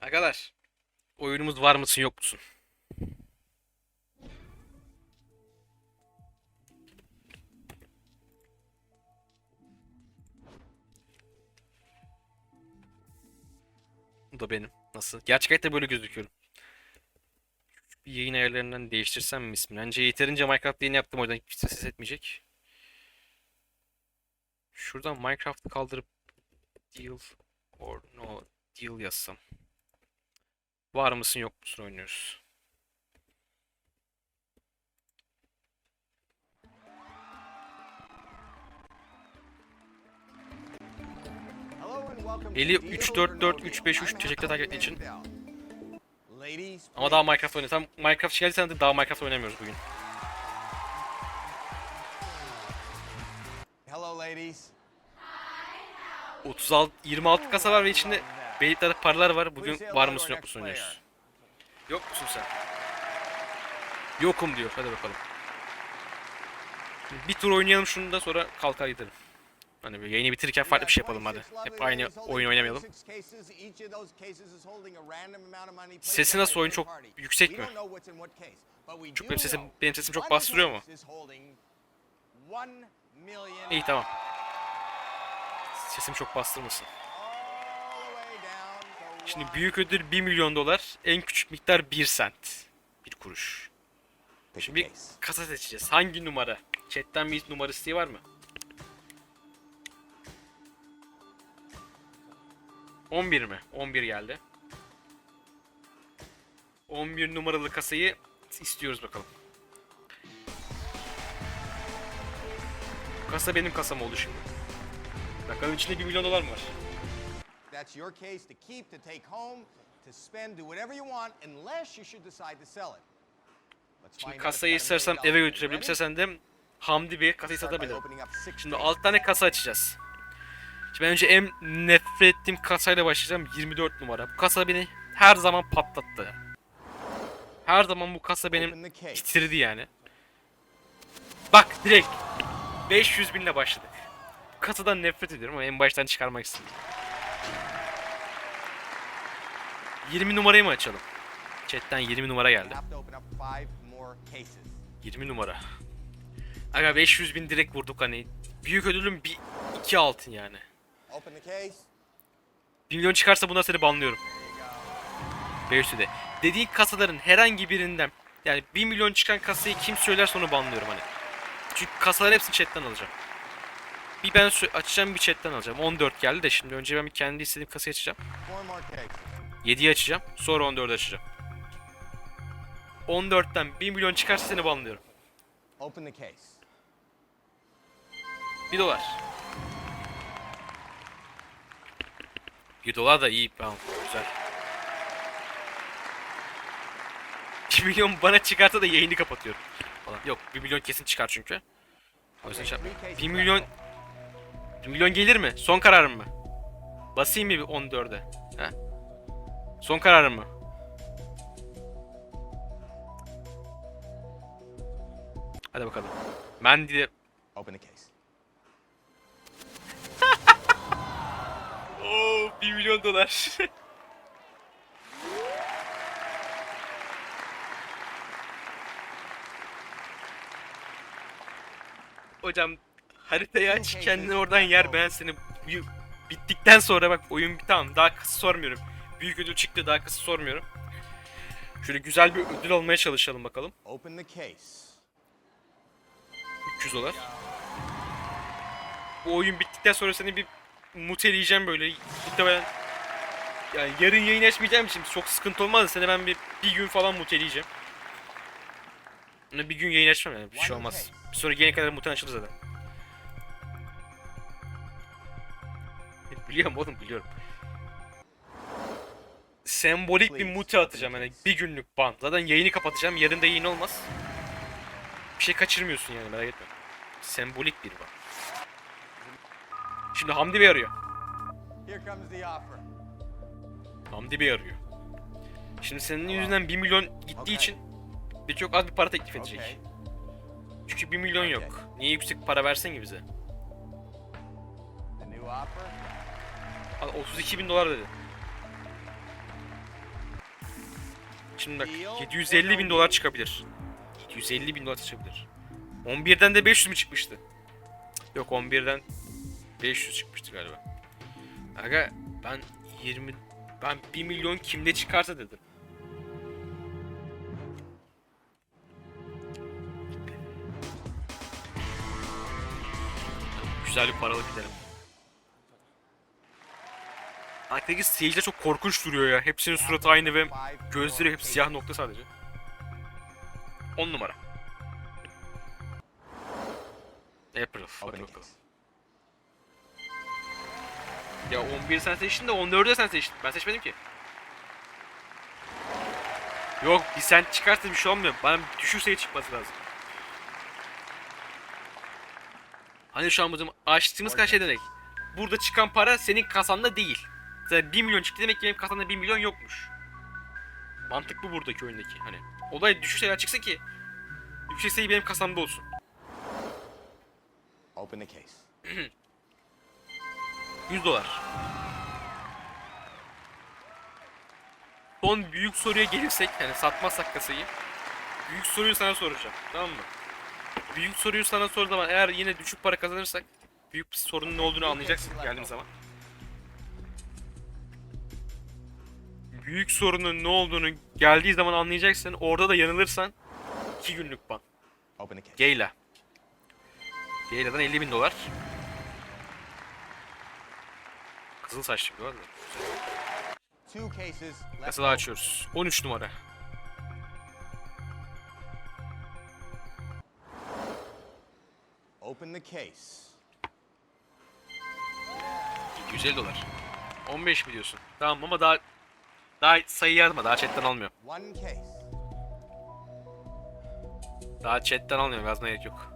Arkadaşlar oyunumuz var mısın yok musun? Bu da benim. Nasıl? Gerçek hayatta böyle gözüküyorum. Bir yayın ayarlarından değiştirsem mi ismini? Bence yeterince Minecraft yayını yaptım o yüzden hiç ses etmeyecek. Şuradan Minecraft'ı kaldırıp deal or no deal yazsam. Var mısın yok musun oynuyoruz. Eli 3-4-4-3-5-3 teşekkür takip için. Ama daha Minecraft oynuyor. Tam Minecraft geldiysen de daha Minecraft oynamıyoruz bugün. Hello ladies. 36 26 kasa var ve içinde beyliklerde paralar var. Bugün var mısın yok musun oynuyoruz. Yok musun sen? Yokum diyor. Hadi bakalım. Bir tur oynayalım şunu da sonra kalkar gidelim. Hani böyle yayını bitirirken farklı bir şey yapalım hadi. Hep aynı oyun oynamayalım. Sesi nasıl oyun çok yüksek mi? Çok benim sesim benim sesim çok bastırıyor mu? İyi tamam. Sesim çok bastırmasın. Şimdi büyük ödül 1 milyon dolar, en küçük miktar 1 sent. 1 kuruş. Şimdi bir kasa seçeceğiz. Hangi numara? Chat'ten bir numara isteği var mı? 11 mi? 11 geldi. 11 numaralı kasayı istiyoruz bakalım. Bu kasa benim kasam oldu şimdi. Bakalım içinde 1 milyon dolar mı var? That's your case to keep, to take home, to spend, do whatever you want, unless you should decide to sell it. Şimdi kasayı istersem eve götürebilirim. İstersen de Hamdi Bey kasayı satabilirim. Şimdi cases. 6 tane kasa açacağız. Şimdi ben önce en nefret ettiğim kasayla başlayacağım. 24 numara. Bu kasa beni her zaman patlattı. Her zaman bu kasa benim titredi yani. Bak direkt 500 binle başladık. Kasadan nefret ediyorum ama en baştan çıkarmak istedim. 20 numarayı mı açalım? Chatten 20 numara geldi. have to open up five more cases. 20 numara. Aga 500 bin direkt vurduk hani. Büyük ödülüm bir iki altın yani. Open the case. 1 milyon çıkarsa bundan seni banlıyorum. 500 de. Dediğin kasaların herhangi birinden yani 1 milyon çıkan kasayı kim söylerse onu banlıyorum hani. Çünkü kasaların hepsini chatten alacağım. Bir ben açacağım bir chatten alacağım. 14 geldi de şimdi önce ben bir kendi istediğim kasayı açacağım. Four more cases. 7'yi açacağım. Sonra 14'ü açacağım. 14'ten 1 milyon çıkarsa seni banlıyorum. Open the case. 1 dolar. 1 dolar da iyi. Tamam, güzel. 1 milyon bana çıkarsa da yayını kapatıyorum. Falan. Yok 1 milyon kesin çıkar çünkü. O yüzden şey yapma. 1 milyon 1 milyon gelir mi? Son kararım mı? Basayım mı bir 14'e? He? Son kararım mı? Hadi bakalım. Mandy de Open the case. Oo 1 milyon dolar. Hocam haritayı aç kendini oradan yer ben seni bittikten sonra bak oyun bir tamam daha kısa sormuyorum. Büyük ödül çıktı daha kısa sormuyorum. Şöyle güzel bir ödül almaya çalışalım bakalım. Open the case. 300 dolar. Bu oyun bittikten sonra seni bir muteleyeceğim böyle. Muhtemelen yani yarın yayın açmayacağım için çok sıkıntı olmaz seni ben bir, bir gün falan muteleyeceğim. Bir gün yayın açmam yani bir şey olmaz. Bir sonra gelene kadar muhtemelen açılır zaten. Biliyorum oğlum biliyorum. Sembolik bir mute atacağım yani bir günlük ban. Zaten yayını kapatacağım yarın da yayın olmaz. Bir şey kaçırmıyorsun yani merak etme. Sembolik bir ban. Şimdi Hamdi Bey arıyor. Hamdi Bey arıyor. Şimdi senin yüzünden 1 milyon gittiği için bir çok az bir para teklif edecek. Çünkü 1 milyon yok. Niye yüksek para versen ki bize? The new offer. Al 32 bin dolar dedi. Şimdi bak 750 bin dolar çıkabilir. 750 bin dolar çıkabilir. 11'den de 500 mü çıkmıştı? Yok 11'den 500 çıkmıştı galiba. Aga ben 20 ben 1 milyon kimde çıkarsa dedim. Güzel bir paralık gidelim. Arkadaki seyirciler çok korkunç duruyor ya. Hepsinin suratı aynı ve gözleri hep siyah nokta sadece. 10 numara. April. Hadi bakalım. Ya 11 sen seçtin de 14'ü de sen seçtin. Ben seçmedim ki. Yok bir sen çıkarsa bir şey olmuyor. Bana düşük sayı çıkması lazım. Hani şu an bizim açtığımız kadar şey demek. Burada çıkan para senin kasanda değil. Mesela 1 milyon çıktı demek ki benim kasamda 1 milyon yokmuş. Mantık bu buradaki oyundaki hani. Olay düşük sayılar çıksın ki yüksek sayı benim kasamda olsun. Open the case. 100 dolar. Son büyük soruya gelirsek, yani satmazsak kasayı. Büyük soruyu sana soracağım. Tamam mı? Büyük soruyu sana sorduğum zaman eğer yine düşük para kazanırsak büyük sorunun ne olduğunu anlayacaksın geldiğim zaman. Büyük sorunun ne olduğunu geldiği zaman anlayacaksın. Orada da yanılırsan 2 günlük ban. Geyla. Geyla'dan 50 bin dolar. Kızıl saçlı cases left. Kasada açıyoruz. 13 numara. Open the case. 750 dolar. 15 mi diyorsun? Tamam ama daha daha sayı yazma. Daha chatten almıyor. Daha chatten almıyor. Yazmaya gerek yok.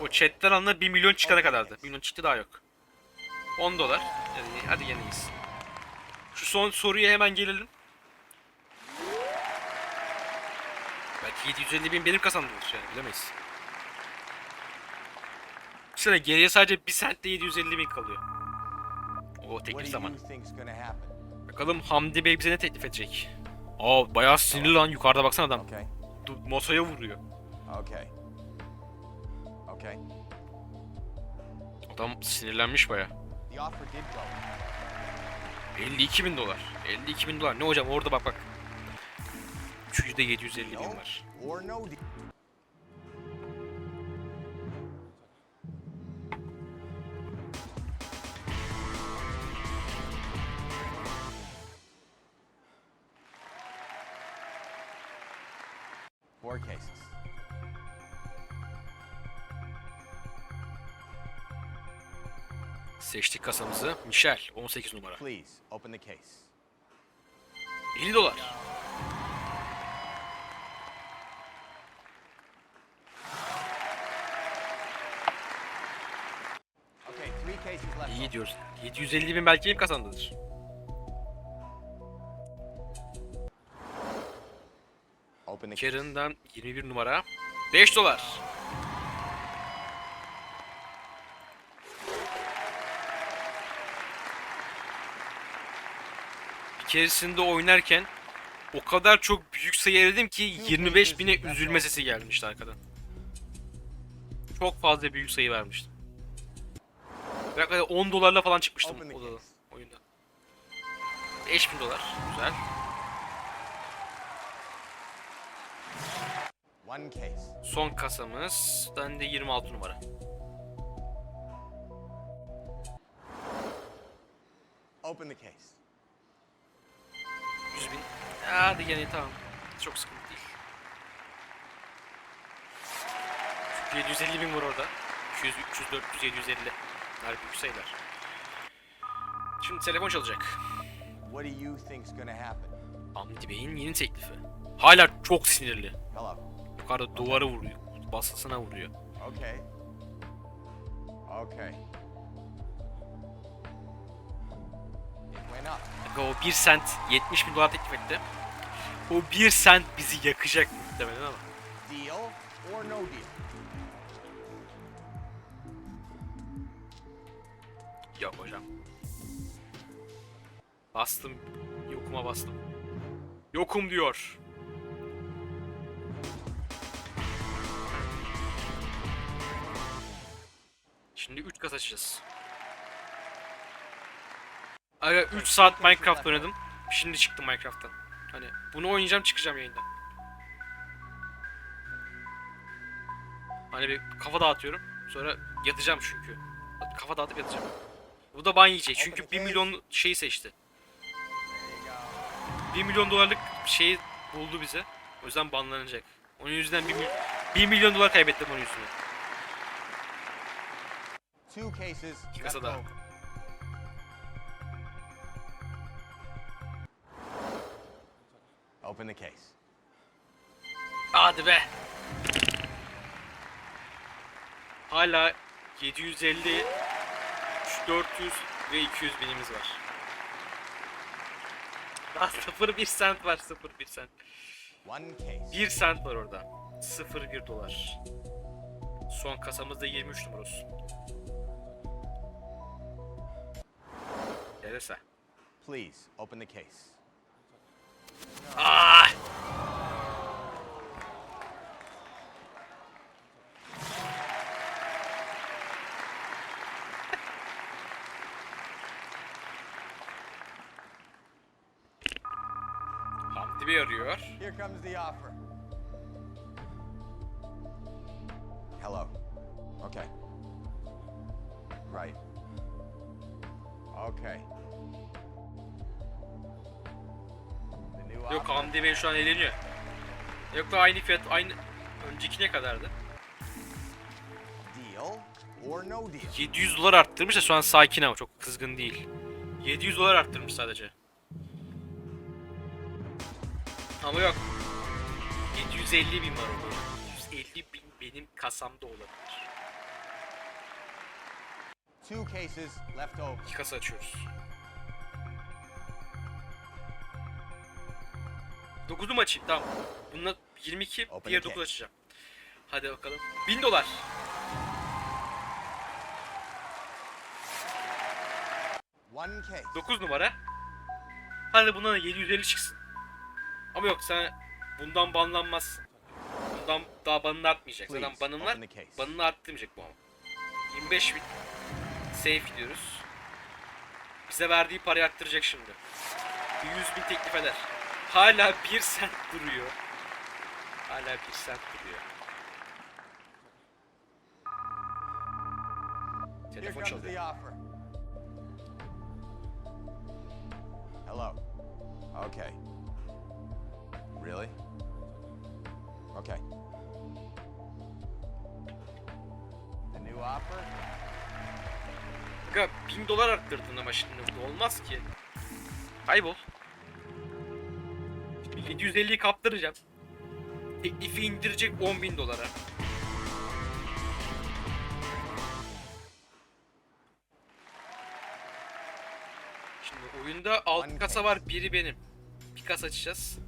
O chatten alınan 1 milyon çıkana kadardı. 1 milyon çıktı daha yok. 10 dolar. Yani hadi yine iyiyiz. Şu son soruya hemen gelelim. Belki 750 bin benim kazandığımız yani bilemeyiz. Düşünsene geriye sadece 1 sentte 750 bin kalıyor. O teklif zaman. Bakalım Hamdi Bey bize ne teklif edecek? Aa bayağı sinirli lan yukarıda baksana adam. Okay. Masaya vuruyor. Okay. Okay. Adam sinirlenmiş go. 52 bin dolar. 52 bin dolar. Ne hocam orada bak bak. Üçüncüde 750 bin var. Seçtik kasamızı. Michel 18 numara. Please open the case. 50 dolar. İyi diyoruz. 750 bin belki benim kazandıdır. Karen'dan 21 numara. 5 dolar. Bir keresinde oynarken o kadar çok büyük sayı eledim ki 25 bine üzülme sesi gelmişti arkadan. Çok fazla büyük sayı vermiştim. Yaklaşık 10 dolarla falan çıkmıştım odada, oyunda. 5000 dolar. Güzel. Son kasamız. Ben de 26 numara. Open the case. 100 bin. Hadi gene tamam. Çok sıkıntı değil. Çünkü 750 bin var orada. 200, 300, 400, 750. Bunlar büyük sayılar. Şimdi telefon çalacak. What do you think's gonna happen? Hamdi Bey'in yeni teklifi. Hala çok sinirli. Hello. Yukarıda duvara vuruyor. Basısına vuruyor. Okay. Okay. Aga o 1 sent 70 bin dolar teklif etti. O 1 sent bizi yakacak muhtemelen ama. Deal or no deal? Yok hocam. Bastım. Yokuma bastım. Yokum diyor. Şimdi 3 kasa açacağız. Aga 3 saat Minecraft oynadım. Şimdi çıktım Minecraft'tan. Hani bunu oynayacağım çıkacağım yayından. Hani bir kafa dağıtıyorum. Sonra yatacağım çünkü. Kafa dağıtıp yatacağım. Bu da ban yiyecek çünkü 1 milyon şeyi seçti. 1 milyon dolarlık şeyi buldu bize. O yüzden banlanacak. Onun yüzünden 1, mil 1 milyon dolar kaybettim onun yüzünden. Two open. The case. Hadi be. Hala 750, 400 ve 200 binimiz var. Daha 0 1 sent var 0 1 sent. One case. 1 sent var orada. 0 1 dolar. Son kasamızda 23 numara olsun. Gelirse. Please open the case. Ah! Hamdi. Here comes the offer. Hello. Okay. Right. Okay. Yok. Hamdi Bey şu an eğleniyor. Yok da aynı fiyat aynı önceki ne kadardı? Deal or no deal. 700 dolar arttırmış da şu an sakin ama çok kızgın değil. 700 dolar arttırmış sadece. Ama yok. 750 bin var orada. 150 bin benim kasamda olabilir. Two cases left. İki kasa açıyoruz. 9'u mu açayım? Tamam. Bununla 22, Open diğer the 9 case. açacağım. Hadi bakalım. 1000 dolar. 9 numara. Hadi bundan da 750 çıksın. Ama yok sen bundan banlanmazsın. Bundan daha banını artmayacak. Zaten Please, banın var. open the case. Banını arttırmayacak bu ama. 25 bin. Safe gidiyoruz. Bize verdiği parayı arttıracak şimdi. Bir 100 bin teklif eder. Hala 1 sent duruyor. Hala 1 sent duruyor. Telefon çalıyor. Hello. Okay. Really? Okay. The new offer? Kanka 1000 dolar arttırdın ama şimdi bu olmaz ki. Kaybol. Şimdi 750'yi kaptıracağım. Teklifi indirecek 10 bin dolara. Şimdi oyunda 6 One kasa var, biri benim. Bir kasa açacağız.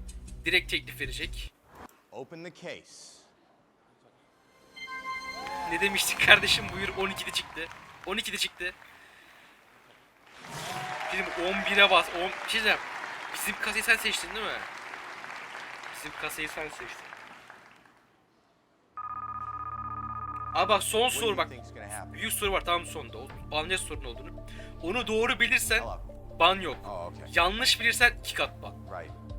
Direkt teklif verecek. Open the case. Ne demiştik kardeşim buyur 12'de çıktı. 12'de çıktı. Bizim 11'e bas. 10 bir şey diyeceğim. Bizim kasayı sen seçtin değil mi? Bizim kasayı sen seçtin. Abi bak son soru bak. Büyük soru var tam sonda. O banlayacağız sorun olduğunu. Onu doğru bilirsen ban yok. Oh. Yanlış bilirsen iki kat ban.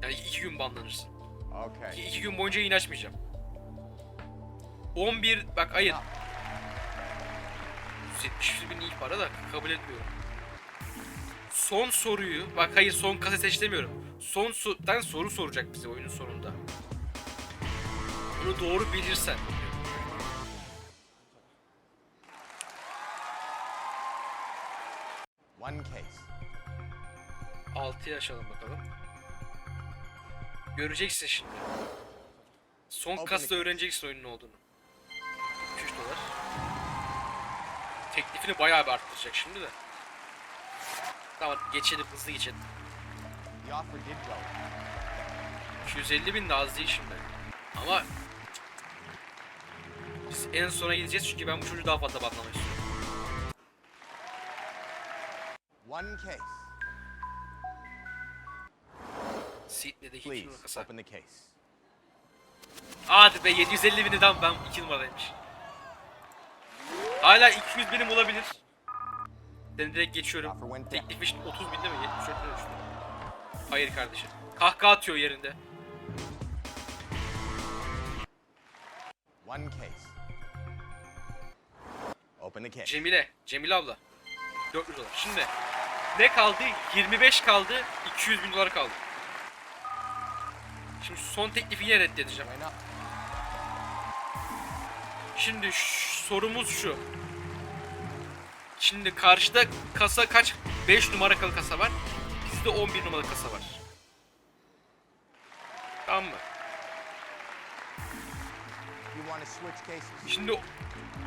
Yani iki gün banlanırsın. Okay. İki, iki gün boyunca yayın açmayacağım. 11 bak hayır. 170 bin iyi para da kabul etmiyorum. Son soruyu bak hayır son kasa seç demiyorum. Son sorudan soru soracak bize oyunun sonunda. Bunu doğru bilirsen. One case. 6'ya açalım bakalım. Göreceksin şimdi. Son the- öğreneceksin oyunun ne olduğunu. 3 dolar. Teklifini bayağı bir arttıracak şimdi de. Tamam geçelim hızlı geçelim. The offer did go. 250 bin de az değil şimdi. Ama biz en sona gideceğiz çünkü ben bu çocuğu daha fazla banlamak istiyorum. One case. Sydney'deki 2 Please, kasa. open the case. Hadi be 750 bini tam ben 2 numaradaymış. Hala 200 binim olabilir. Ben direkt geçiyorum. Teklif için 30 bin değil mi? 74 bin düştü. Hayır kardeşim. Kahkaha atıyor yerinde. One case. Open the case. Cemile. Cemile abla. 400 dolar. Şimdi ne kaldı? 25 kaldı. 200 bin dolar kaldı. Şimdi son teklifi yine reddedeceğim. Şimdi sorumuz şu. Şimdi karşıda kasa kaç? 5 numaralı kasa var. Bizde 11 numaralı kasa var. Tamam mı? Şimdi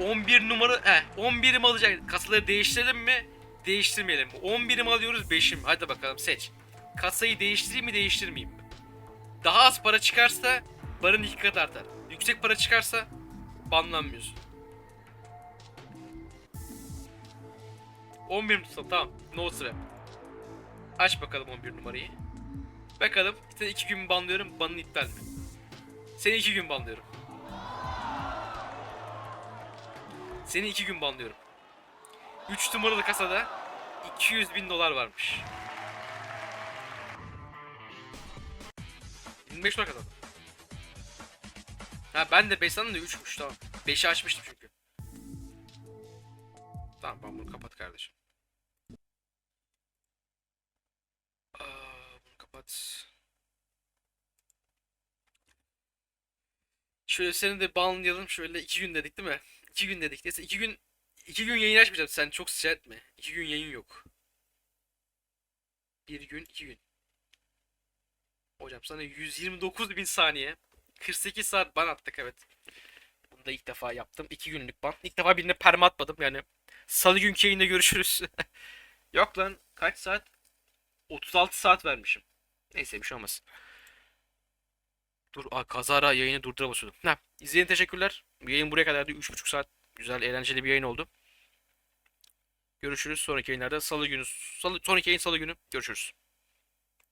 11 numara he 11'i mi alacak? Kasaları değiştirelim mi? Değiştirmeyelim mi? 11'i mi alıyoruz 5'i mi? Hadi bakalım seç. Kasayı değiştireyim mi değiştirmeyeyim mi? Daha az para çıkarsa barın iki katı artar. Yüksek para çıkarsa banlanmıyorsun. 11 mi tutalım? Tamam. No sıra. Aç bakalım 11 numarayı. Bakalım. Seni 2 gün banlıyorum? Banın iptal mi? Seni 2 gün banlıyorum. Seni 2 gün banlıyorum. 3 numaralı kasada 200 bin dolar varmış. 25 dolar kazandım. Ha ben de 5 sandım da 3'müş tamam. 5'i açmıştım çünkü. Tamam ben bunu kapat kardeşim. Aa, kapat. Şöyle seni de banlayalım şöyle 2 gün dedik değil mi? 2 gün dedik. Neyse 2 gün 2 gün yayın açmayacağım. Sen çok sıcak etme. 2 gün yayın yok. 1 gün 2 gün. Hocam sana 129 bin saniye. 48 saat ban attık evet. Bunu da ilk defa yaptım. 2 günlük ban. İlk defa birine perma atmadım yani. Salı günkü yayında görüşürüz. Yok lan kaç saat? 36 saat vermişim. Neyse bir şey olmaz. Dur aa, kazara yayını durdura basıyordum. Ha, izleyen teşekkürler. Yayın buraya kadardı. 3,5 saat. Güzel, eğlenceli bir yayın oldu. Görüşürüz sonraki yayınlarda. Salı günü, salı, sonraki yayın salı günü. Görüşürüz.